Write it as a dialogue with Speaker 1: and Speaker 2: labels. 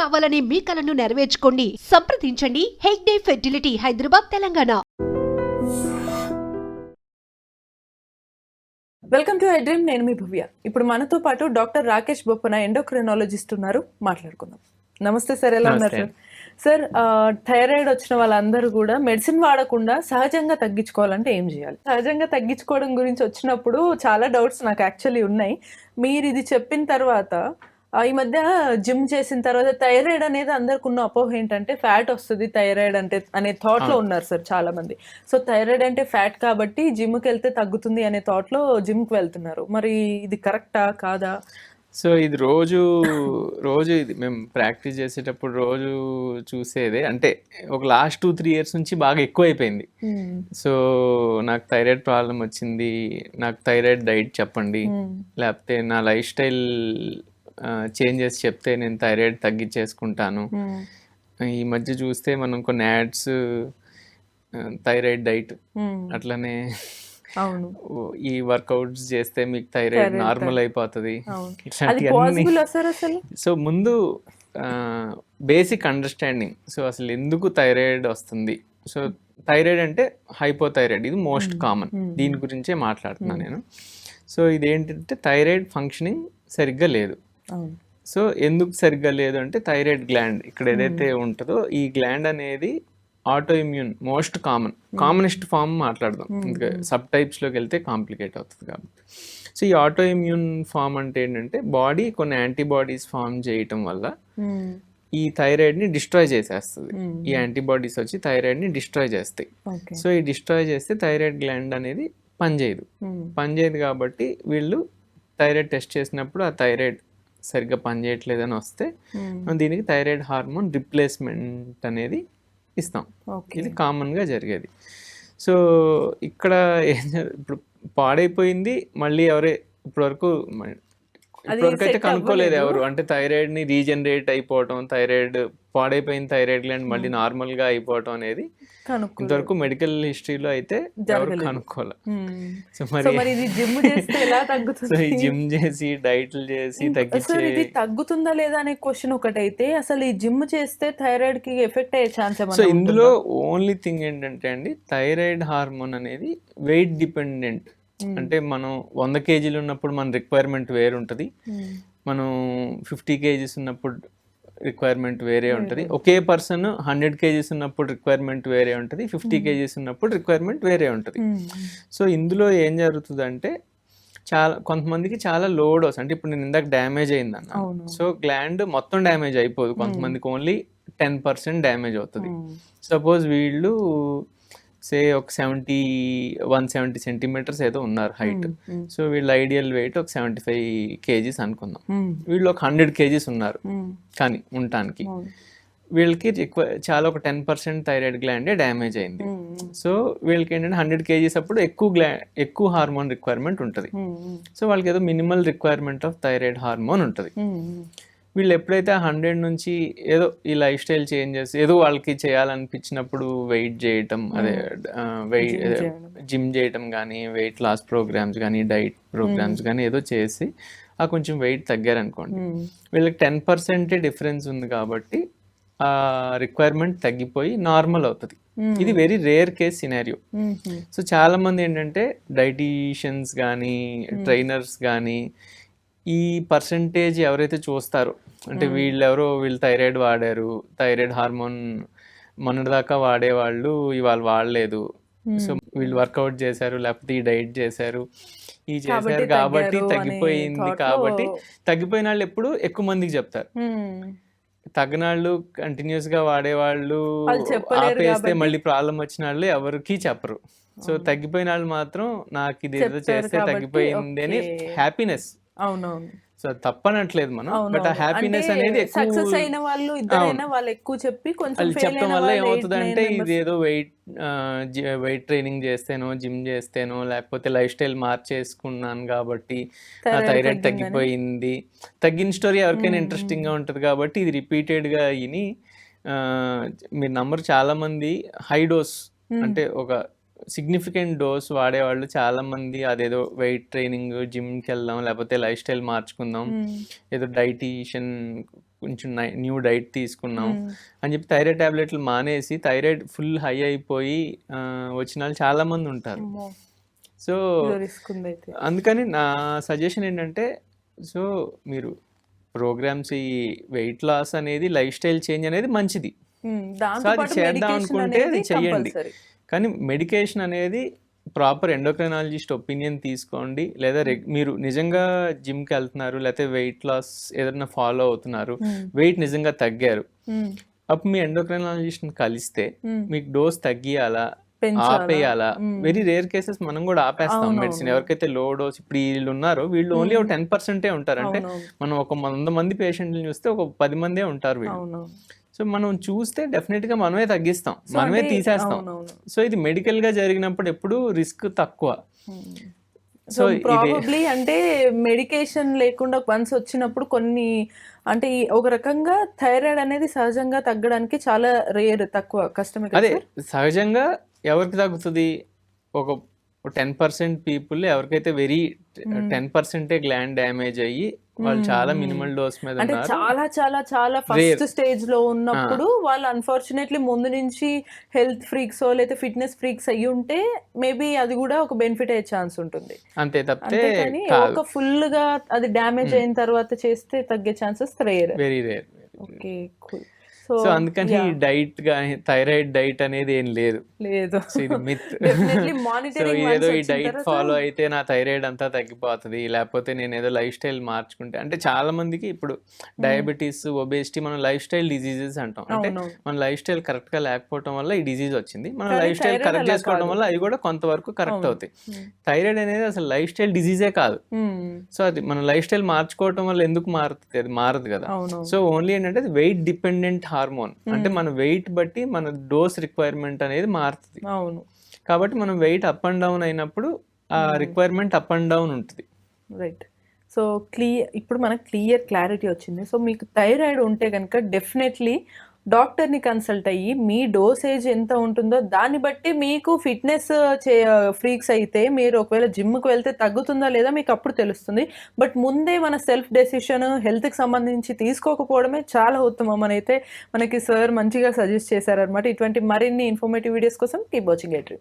Speaker 1: కావాలనే మీ కలను నెరవేర్చుకోండి. సంప్రదించండి. Hegde fertility Hyderabad Telangana.
Speaker 2: Welcome to dream నేను మీ భవ్య. ఇప్పుడు మనతో పాటు డాక్టర్ రాకేష్ బొప్పన ఎండోక్రినాలజిస్ట్ ఉన్నారు. మాట్లాడుకుందాం. నమస్తే సార్ ఎలా ఉన్నారు. సార్? థైరాయిడ్ వచ్చిన వాళ్ళందరూ కూడా మెడిసిన్ వాడకుండా సహజంగా తగ్గించుకోవాలంటే ఏం చేయాలి? సహజంగా తగ్గించుకోవడం గురించి వచ్చినప్పుడు చాలా డౌట్స్ నాకు యాక్చువల్లీ ఉన్నాయి. మీరు ఇది చెప్పిన తర్వాత ఈ మధ్య జిమ్ చేసిన తర్వాత థైరాయిడ్ అనేది అందరికి ఉన్న అపోహ ఏంటంటే ఫ్యాట్ వస్తుంది థైరాయిడ్ అంటే అనే థాట్లో ఉన్నారు సార్ చాలా మంది సో థైరాయిడ్ అంటే ఫ్యాట్ కాబట్టి జిమ్కి వెళ్తే తగ్గుతుంది అనే థాట్లో జిమ్కి వెళ్తున్నారు. మరి ఇది కరెక్టా కాదా?
Speaker 3: సో ఇది రోజు రోజు ఇది. మేము ప్రాక్టీస్ చేసేటప్పుడు రోజు చూసేదే. అంటే ఒక లాస్ట్ టూ త్రీ ఇయర్స్ నుంచి బాగా ఎక్కువ అయిపోయింది సో నాకు థైరాయిడ్ ప్రాబ్లం వచ్చింది. నాకు థైరాయిడ్ డైట్ చెప్పండి. లేకపోతే నా లైఫ్ స్టైల్ చేంజెస్ చెప్తే నేను థైరాయిడ్ తగ్గించేసుకుంటాను. ఈ మధ్య చూస్తే మనం కొన్ని యాడ్స్ థైరాయిడ్ డైట్ అట్లనే ఈ వర్కౌట్స్ చేస్తే మీకు థైరాయిడ్ నార్మల్ అయిపోతుంది. సో ముందు బేసిక్ అండర్స్టాండింగ్. సో అసలు ఎందుకు థైరాయిడ్ వస్తుంది? సో థైరాయిడ్ అంటే హైపోథైరాయిడ్. ఇది మోస్ట్ కామన్. దీని గురించే మాట్లాడుతున్నాను నేను. సో ఇదేంటంటే థైరాయిడ్ ఫంక్షనింగ్ సరిగ్గా లేదు. సో ఎందుకు సరిగ్గా లేదు అంటే థైరాయిడ్ గ్లాండ్ ఇక్కడ ఏదైతే ఉంటుందో ఈ గ్లాండ్ అనేది autoimmune most common. Commonest form మాట్లాడదాం. ఇంకా సబ్ టైప్స్లోకి వెళ్తే కాంప్లికేట్ అవుతుంది కాబట్టి. సో ఈ ఆటో ఇమ్యూన్ ఫామ్ అంటే ఏంటంటే బాడీ కొన్ని యాంటీబాడీస్ ఫామ్ చేయటం వల్ల. ఈ థైరాయిడ్ని డిస్ట్రాయ్ చేసేస్తుంది. ఈ యాంటీబాడీస్ వచ్చి థైరాయిడ్ని డిస్ట్రాయ్ చేస్తాయి. సో ఈ డిస్ట్రాయ్ చేస్తే థైరాయిడ్ గ్లాండ్ అనేది పనిచేయదు. పనిచేయదు కాబట్టి వీళ్ళు థైరాయిడ్ టెస్ట్ చేసినప్పుడు ఆ థైరాయిడ్ సరిగ్గా పనిచేయట్లేదని వస్తే. మనం దీనికి థైరాయిడ్ హార్మోన్ రిప్లేస్మెంట్ అనేది ఇస్తాం.
Speaker 2: ఓకే.
Speaker 3: ఇది కామన్గా జరిగేది. సో ఇక్కడ ఏం ఇప్పుడు పాడైపోయింది మళ్ళీ ఎవరే ఇప్పటివరకు మ- ఇప్పటివరకు అయితే
Speaker 2: set
Speaker 3: కనుక్కోలేదు. ఎవరు. అంటే థైరాయిడ్ని రీజనరేట్ అయిపోవటం థైరాయిడ్ పాడైపోయిన థైరాయిడ్ గ్లాండ్ మళ్ళీ నార్మల్గా అయిపోవటం అనేది ఇంతవరకు మెడికల్ హిస్టరీలో అయితే ఎవరు. కనుక్కోలే. సో
Speaker 2: సో
Speaker 3: మరి
Speaker 2: జిమ్
Speaker 3: సో ఈ చేసి డైట్లు చేసి
Speaker 2: సార్
Speaker 3: తగ్గించే
Speaker 2: ఇది తగ్గుతుందా లేదా అనే క్వశ్చన్ ఒకటైతే అసలు ఈ జిమ్ చేస్తే థైరాయిడ్కి ఎఫెక్ట్ అయ్యే ఛాన్స్
Speaker 3: సో ఇందులో ఓన్లీ థింగ్ ఏంటంటే అండి థైరాయిడ్ హార్మోన్ అనేది వెయిట్ డిపెండెంట్ అంటే మనం వంద కేజీలు ఉన్నప్పుడు మన రిక్వైర్మెంట్ వేరు ఉంటుంది? మనం ఫిఫ్టీ కేజీస్ ఉన్నప్పుడు రిక్వైర్మెంట్ వేరే ఉంటుంది. ఒకే పర్సన్ హండ్రెడ్ కేజీస్ ఉన్నప్పుడు రిక్వైర్మెంట్ వేరే ఉంటుంది. ఫిఫ్టీ కేజీస్ ఉన్నప్పుడు రిక్వైర్మెంట్ వేరే ఉంటుంది.
Speaker 2: మ్మ్.
Speaker 3: సో ఇందులో ఏం జరుగుతుందంటే చాలా కొంతమందికి చాలా లో డోస్ అంటే ఇప్పుడు నేను ఇందాక డ్యామేజ్ అయిందన్న. సో గ్లాండ్ మొత్తం డ్యామేజ్ అయిపోదు. కొంతమందికి ఓన్లీ టెన్ పర్సెంట్ డ్యామేజ్ అవుతుంది. సపోజ్ వీళ్ళు సే ఒక సెవెంటీ వన్ సెవెంటీ సెంటీమీటర్స్ ఏదో ఉన్నారు హైట్
Speaker 2: మ్మ్.
Speaker 3: సో వీళ్ళ ఐడియల్ వెయిట్ ఒక సెవెంటీ ఫైవ్ కేజీస్ అనుకుందాం
Speaker 2: మ్మ్.
Speaker 3: వీళ్ళు ఒక హండ్రెడ్ కేజీస్ ఉన్నారు. కానీ ఉండటానికి. వీళ్ళకి ఎక్కువ చాలా ఒక టెన్ పర్సెంట్ థైరాయిడ్ గ్లాండే డ్యామేజ్ అయింది. సో వీళ్ళకి ఏంటంటే హండ్రెడ్ కేజీస్ అప్పుడు ఎక్కువ గ్లా ఎక్కువ హార్మోన్ రిక్వైర్మెంట్ ఉంటుంది. సో వాళ్ళకి ఏదో minimal requirement of thyroid hormone ఉంటుంది. వీళ్ళు ఎప్పుడైతే హండ్రెడ్ నుంచి ఏదో ఈ లైఫ్ స్టైల్ చేంజెస్ ఏదో వాళ్ళకి చేయాలనిపించినప్పుడు వెయిట్ చేయటం అదే వెయిట్. జిమ్ చేయటం కానీ వెయిట్ లాస్ ప్రోగ్రామ్స్ కానీ డైట్ ప్రోగ్రామ్స్ కానీ ఏదో చేసి ఆ కొంచెం వెయిట్ తగ్గారనుకోండి. వీళ్ళకి టెన్ పర్సెంటే డిఫరెన్స్ ఉంది కాబట్టి ఆ రిక్వైర్మెంట్ తగ్గిపోయి నార్మల్ అవుతుంది. ఇది very rare case scenario. So చాలా మంది ఏంటంటే డైటీషియన్స్ కానీ ట్రైనర్స్ కానీ ఈ పర్సంటేజ్ ఎవరైతే చూస్తారో అంటే వీళ్ళు ఎవరో వీళ్ళు థైరాయిడ్ వాడారు థైరాయిడ్ హార్మోన్ మొన్నటిదాకా వాడేవాళ్ళు ఇవాళ వాడలేదు. సో వీళ్ళు వర్కౌట్ చేశారు లేకపోతే ఈ డైట్ చేశారు. ఈ చేశారు కాబట్టి తగ్గిపోయింది కాబట్టి తగ్గిపోయిన వాళ్ళు ఎప్పుడు ఎక్కువ మందికి చెప్తారు. తగ్గనాళ్ళు కంటిన్యూస్గా వాడేవాళ్ళు ఆపేస్తే. మళ్ళీ ప్రాబ్లం వచ్చిన వాళ్ళు ఎవరికి చెప్పరు. సో తగ్గిపోయిన వాళ్ళు మాత్రం నాకు ఇది ఏదో చేస్తే తగ్గిపోయింది అని. హ్యాపీనెస్
Speaker 2: అవునవును.
Speaker 3: సో తప్పనట్లేదు మనం బట్ ఆ హ్యాపీనెస్ అనేది
Speaker 2: సక్సెస్ అయిన వాళ్ళు ఇద్దరైనా వాళ్ళు ఎక్కువ చెప్పి కొంచెం
Speaker 3: చెప్పడం వల్ల ఏమవుతుందంటే ఇది. ఏదో వెయిట్ వెయిట్ ట్రైనింగ్ చేస్తేనో జిమ్ చేస్తేనో లేకపోతే లైఫ్ స్టైల్ మార్చేసుకున్నాను కాబట్టి నా థైరాయిడ్. తగ్గిపోయింది. తగ్గిన స్టోరీ ఎవరికైనా ఇంట్రెస్టింగ్గా ఉంటుంది కాబట్టి ఇది రిపీటెడ్గా విని మీరు నంబర్ చాలా మంది హై డోస్ అంటే ఒక సిగ్నిఫికెంట్ డోస్ వాడేవాళ్ళు చాలా మంది అదేదో వెయిట్ ట్రైనింగ్ జిమ్కి వెళ్దాం లేకపోతే లైఫ్ స్టైల్ మార్చుకుందాం
Speaker 2: మ్మ్.
Speaker 3: ఏదో డైటీషియన్ కొంచెం న్యూ డైట్ తీసుకున్నాం అని చెప్పి థైరాయిడ్ టాబ్లెట్లు మానేసి థైరాయిడ్ ఫుల్ హై అయిపోయి వచ్చిన వాళ్ళు చాలా మంది ఉంటారు సో అందుకని నా సజెషన్ ఏంటంటే సో మీరు ప్రోగ్రామ్స్ ఈ వెయిట్ లాస్ అనేది లైఫ్ స్టైల్ చేంజ్ అనేది మంచిది.
Speaker 2: పాటు
Speaker 3: చేద్దాం అనుకుంటే చెయ్యండి. కానీ మెడికేషన్ అనేది ప్రాపర్ ఎండోక్రైనాలజిస్ట్ ఒపీనియన్ తీసుకోండి. లేదా మీరు నిజంగా జిమ్కి వెళ్తున్నారు లేకపోతే వెయిట్ లాస్ ఏదైనా ఫాలో అవుతున్నారు వెయిట్ నిజంగా తగ్గారు. అప్పుడు మీ ఎండోక్రైనాలజిస్ట్ని కలిస్తే మీకు డోస్ తగ్గియాలా? ఆపేయాలా. వెరీ రేర్ కేసెస్ మనం కూడా ఆపేస్తాం. మెడిసిన్. ఎవరికైతే లో డోస్ ఇప్పుడు వీళ్ళు ఉన్నారో వీళ్ళు ఓన్లీ ఒక టెన్ పర్సెంటే ఉంటారు. అంటే. మనం ఒక వంద మంది పేషెంట్ని చూస్తే ఒక పది మందే ఉంటారు వీళ్ళు. సో మనం చూస్తే డెఫినెట్గా మనమే తగ్గిస్తాం. మనమే తీసేస్తాం. సో ఇది మెడికల్గా జరిగినప్పుడు ఎప్పుడు రిస్క్ తక్కువ.
Speaker 2: సో ప్రాబబ్లీ అంటే మెడికేషన్ లేకుండా వన్స్ వచ్చినప్పుడు కొన్ని అంటే ఒక రకంగా థైరాయిడ్ అనేది సహజంగా తగ్గడానికి చాలా రేర్ తక్కువ కష్టమే
Speaker 3: అదే? సహజంగా ఎవరికి తగ్గుతుంది? ఒక టెన్ పర్సెంట్ పీపుల్ ఎవరికైతే వెరీ టెన్ పర్సెంటే గ్లాండ్ డ్యామేజ్ అయ్యి వాళ్ళు చాలా మినిమల్ డోస్ మీద
Speaker 2: అంటే చాలా చాలా చాలా ఫస్ట్ స్టేజ్లో ఉన్నప్పుడు వాళ్ళు అన్ఫార్చునేట్లీ ముందు నుంచి హెల్త్ ఫ్రీక్స్ లేదా ఫిట్నెస్ ఫ్రీక్స్ అయ్యి ఉంటే మేబీ అది కూడా ఒక బెనిఫిట్ అయ్యే ఛాన్స్ ఉంటుంది.
Speaker 3: అంతే తప్పితే
Speaker 2: ఒక ఫుల్గా అది డ్యామేజ్ అయిన తర్వాత చేస్తే తగ్గే chances rare
Speaker 3: very rare
Speaker 2: okay cool
Speaker 3: so అందుకని డైట్ కానీ థైరాయిడ్ డైట్ అనేది ఏం లేదు.
Speaker 2: లేదు.
Speaker 3: ఏదో ఈ డైట్ ఫాలో అయితే నా థైరాయిడ్ అంతా తగ్గిపోతుంది. లేకపోతే నేను ఏదో లైఫ్ స్టైల్ మార్చుకుంటే అంటే చాలా మందికి ఇప్పుడు డయాబెటీస్ ఒబేసిటీ మనం లైఫ్ స్టైల్ డిజీజెస్ అంటాం. అంటే. మన లైఫ్ స్టైల్ కరెక్ట్గా లేకపోవడం వల్ల ఈ డిజీజ్ వచ్చింది. మన లైఫ్ స్టైల్ కరెక్ట్ చేసుకోవడం. వల్ల అవి కూడా కొంతవరకు కరెక్ట్. అవుతాయి. థైరాయిడ్ అనేది అసలు లైఫ్ స్టైల్ డిజీజే కాదు.
Speaker 2: మ్మ్.
Speaker 3: సో అది మన లైఫ్ స్టైల్ మార్చుకోవడం వల్ల ఎందుకు మారుతుంది? అది మారదు కదా. సో ఓన్లీ ఏంటంటే వెయిట్ డిపెండెంట్ హార్మోన్. అంటే మన వెయిట్ బట్టి మన డోస్ రిక్వైర్మెంట్ అనేది మారుతుంది.
Speaker 2: అవును.
Speaker 3: కాబట్టి మనం వెయిట్ అప్ అండ్ డౌన్ అయినప్పుడు ఆ రిక్వైర్మెంట్ అప్ అండ్ డౌన్ ఉంటుంది.
Speaker 2: రైట్ సో క్లియర్ ఇప్పుడు మనకు క్లియర్ క్లారిటీ వచ్చింది. సో మీకు థైరాయిడ్ ఉంటే కనుక డెఫినెట్లీ డాక్టర్ని కన్సల్ట్ అయ్యి మీ డోసేజ్ ఎంత ఉంటుందో దాన్ని బట్టి మీకు ఫిట్నెస్ చే ఫ్రీక్స్ అయితే మీరు ఒకవేళ జిమ్కి వెళ్తే తగ్గుతుందా లేదా మీకు అప్పుడు తెలుస్తుంది. బట్ ముందే మన సెల్ఫ్ డెసిషన్ హెల్త్కి సంబంధించి తీసుకోకపోవడమే చాలా ఉత్తమం అని అయితే మనకి సార్ మంచిగా సజెస్ట్ చేశారనమాట ఇటువంటి మరిన్ని ఇన్ఫర్మేటివ్ వీడియోస్ కోసం కీప్ వాచింగ్ ఎట్రీ